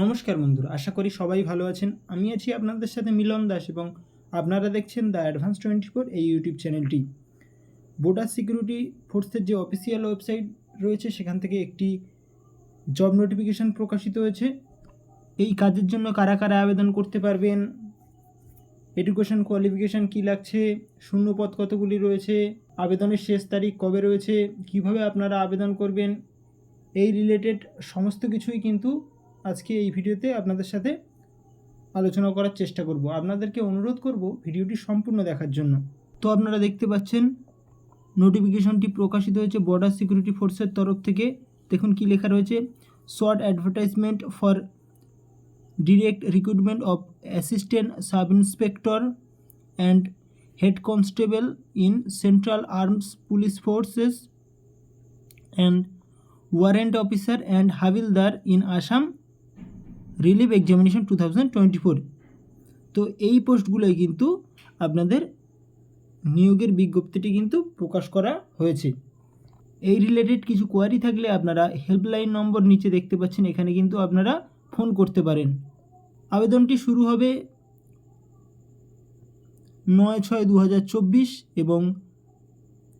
নমস্কার বন্ধুরা, আশা করি সবাই ভালো আছেন। আমি আছি আপনাদের সাথে মিলন দাস এবং আপনারা দেখছেন দ্য অ্যাডভান্স টোয়েন্টি ফোর এই ইউটিউব চ্যানেলটি। বর্ডার সিকিউরিটি ফোর্সের যে অফিসিয়াল ওয়েবসাইট রয়েছে, সেখান থেকে একটি জব নোটিফিকেশান প্রকাশিত হয়েছে। এই কাজের জন্য কারা কারা আবেদন করতে পারবেন? এডুকেশন কোয়ালিফিকেশান কী লাগছে? শূন্যপদ কতগুলি রয়েছে? আবেদনের শেষ তারিখ কবে রয়েছে? কীভাবে আপনারা আবেদন করবেন? এই রিলেটেড সমস্ত কিছুই কিন্তু আজকে এই ভিডিওতে আপনাদের সাথে আলোচনা করার চেষ্টা করব। আপনাদেরকে অনুরোধ করব ভিডিওটি সম্পূর্ণ দেখার জন্য। তো আপনারা দেখতে পাচ্ছেন নোটিফিকেশনটি প্রকাশিত হয়েছে বর্ডার সিকিউরিটি ফোর্সের তরফ থেকে। দেখুন কি লেখা রয়েছে short advertisement for direct recruitment of assistant sub inspector and head constable in central arms police forces and warrant officer and havildar in Assam relieve examination two thousand twenty four তো এই পোস্টগুলোই কিন্তু আপনাদের নিয়োগের বিজ্ঞপ্তিটি কিন্তু প্রকাশ করা হয়েছে। এই রিলেটেড কিছু কোয়ারি থাকলে আপনারা হেল্পলাইন নম্বর নিচে দেখতে পাচ্ছেন, এখানে কিন্তু আপনারা ফোন করতে পারেন। আবেদনটি শুরু হবে নয় ছয় দু হাজার চব্বিশ এবং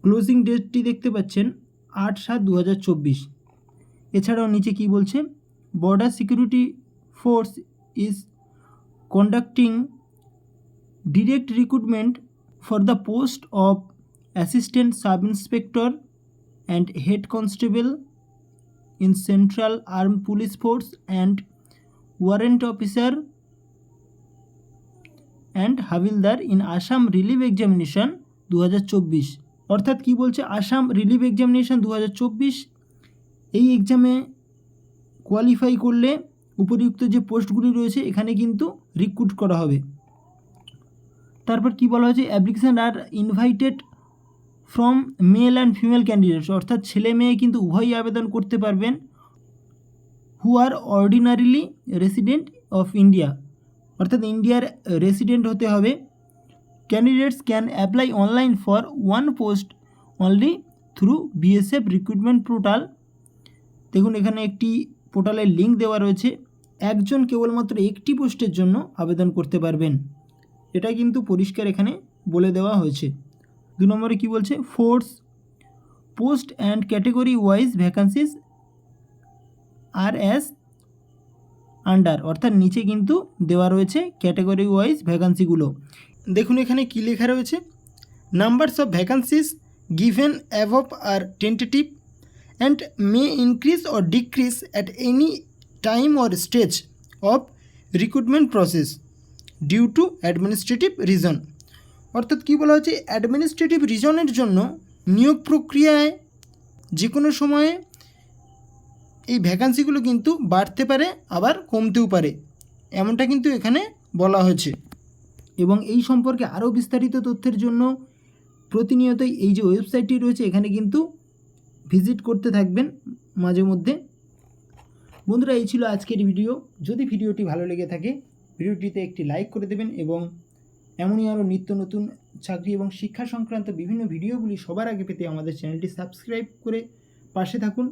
ক্লোজিং ডেটটি দেখতে পাচ্ছেন আট সাত দু হাজার চব্বিশ। এছাড়াও নিচে কি বলছে? Border security force is conducting direct recruitment for the post of assistant sub inspector and head constable in central arm police force and warrant officer and havildar in Assam relieve examination দু হাজার চব্বিশ। অর্থাৎ কী বলছে? Assam rifles examination দু হাজার চব্বিশ, এই এক্সামে কোয়ালিফাই করলে উপরিউক্ত যে পোস্টগুলি রয়েছে, এখানে কিন্তু রিক্রুট করা হবে। তারপর কি বলা হয়েছে? Application are invited from male and female candidates অর্থাৎ ছেলে মেয়ে কিন্তু উভয়ই আবেদন করতে পারবেন who are ordinarily resident of India অর্থাৎ ইন্ডিয়ার রেসিডেন্ট হতে হবে। Candidates can apply online for one post only through BSF recruitment portal দেখুন, এখানে একটি পোর্টালের লিঙ্ক দেওয়া রয়েছে। একজন কেবলমাত্র একটি পোস্টের জন্য আবেদন করতে পারবেন। এটা কিন্তু পরিষ্কার এখানে বলে দেওয়া হয়েছে। দু নম্বরে কি বলছে? Force, post and category wise vacancies are as under, অর্থাৎ নিচে কিন্তু দেওয়া রয়েছে ক্যাটাগরি ওয়াইজ ভ্যাকান্সিগুলো। দেখুন এখানে কী লেখা রয়েছে? Numbers of vacancies given above are tentative and may increase or decrease at any time or stage of recruitment process due to administrative reason অর্থাৎ কী বলা হচ্ছে অ্যাডমিনিস্ট্রেটিভ রিজনের জন্য নিয়োগ প্রক্রিয়ায় যে কোনো সময়ে এই ভ্যাকান্সিগুলো কিন্তু বাড়তে পারে, আবার কমতেও পারে। এমনটা কিন্তু এখানে বলা হয়েছে। এবং এই সম্পর্কে আরও বিস্তারিত তথ্যের জন্য প্রতিনিয়তই এই যে ওয়েবসাইটটি রয়েছে, এখানে কিন্তু ভিজিট করতে থাকবেন মাঝে মধ্যে। বন্ধুরা, এই ছিল আজকের ভিডিও যদি ভিডিওটি ভালো লেগে থাকে ভিডিওটিতে একটি লাইক করে দেবেন এবং এমনই আরও নিত্য নতুন চাকরি এবং শিক্ষা সংক্রান্ত বিভিন্ন ভিডিওগুলি সবার আগে পেতে আমাদের চ্যানেলটি সাবস্ক্রাইব করে পাশে থাকুন।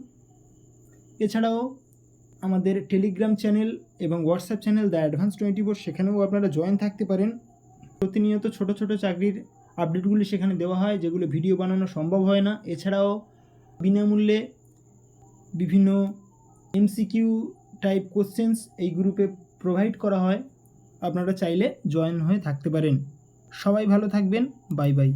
এছাড়াও আমাদের টেলিগ্রাম চ্যানেল এবং WhatsApp channel the advance twenty four সেখানেও আপনারা জয়েন থাকতে পারেন। প্রতিনিয়ত ছোট ছোট চাকরির আপডেটগুলি সেখানে দেওয়া হয়, যেগুলো ভিডিও বানানো সম্ভব হয় না। এছাড়াও বিনামূল্যে বিভিন্ন এমসিকিউ টাইপ কোশ্চেন্স এই গ্রুপে প্রোভাইড করা হয়। আপনারা চাইলে জয়েন হয়ে থাকতে পারেন। সবাই ভালো থাকবেন। Bye bye